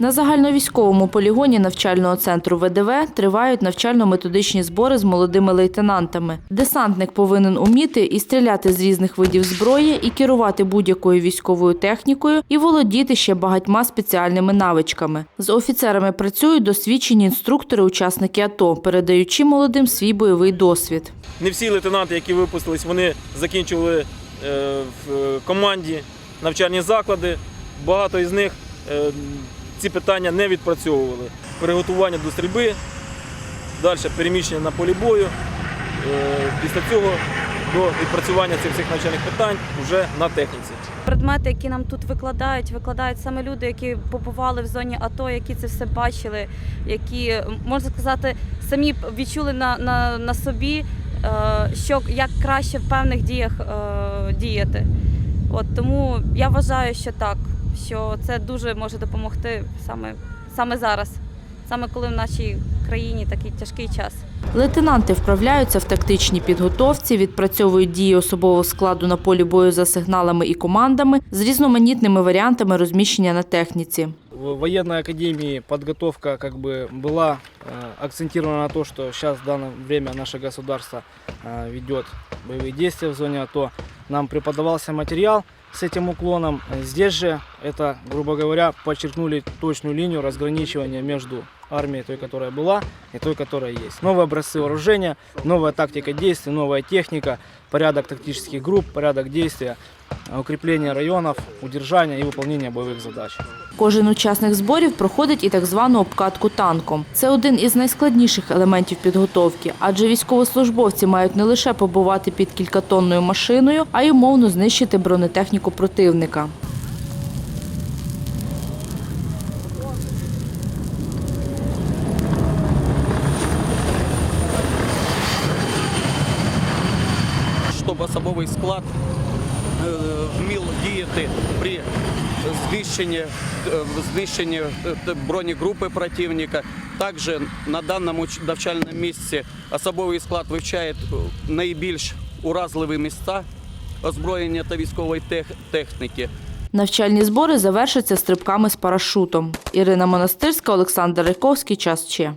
На загальновійськовому полігоні навчального центру ВДВ тривають навчально-методичні збори з молодими лейтенантами. Десантник повинен уміти і стріляти з різних видів зброї, і керувати будь-якою військовою технікою, і володіти ще багатьма спеціальними навичками. З офіцерами працюють досвідчені інструктори, учасники АТО, передаючи молодим свій бойовий досвід. Не всі лейтенанти, які випустились, вони закінчували е, в команді навчальні заклади. Багато із них е, ці питання не відпрацьовували. Приготування до стрільби, далі переміщення на полі бою. Е, Після цього до відпрацювання цих всіх навчальних питань вже на техніці. Предмети, які нам тут викладають, викладають саме люди, які побували в зоні АТО, які це все бачили, які можна сказати, самі відчули на, на, на собі, е, що як краще в певних діях е, діяти. От тому я вважаю, що так, що це дуже може допомогти саме, саме зараз, саме коли в нашій країні такий тяжкий час. Лейтенанти вправляються в тактичній підготовці, відпрацьовують дії особового складу на полі бою за сигналами і командами з різноманітними варіантами розміщення на техніці. В военной академии подготовка как бы была э, акцентирована на то, что сейчас в данное время наше государство э, ведет боевые действия в зоне АТО. Нам преподавался материал с этим уклоном. Здесь же это, грубо говоря, подчеркнули точную линию разграничивания между армией, той, которая была, и той, которая есть. Новые образцы вооружения, новая тактика действий, новая техника, порядок тактических групп, порядок действия, э, укрепление районов, удержание и выполнение боевых задач. Кожен учасник зборів проходить і так звану обкатку танком. Це один із найскладніших елементів підготовки, адже військовослужбовці мають не лише побувати під кількатонною машиною, а й умовно знищити бронетехніку противника. щоб особовий склад е, вмів діяти при знищенні, е, знищенні е, бронегрупи противника. Також на даному навчальному місці особовий склад вивчає найбільш уразливі міста озброєння та військової тех- техніки. Навчальні збори завершаться стрибками з парашутом. Ірина Монастирська, Олександр Райковський. Час ще.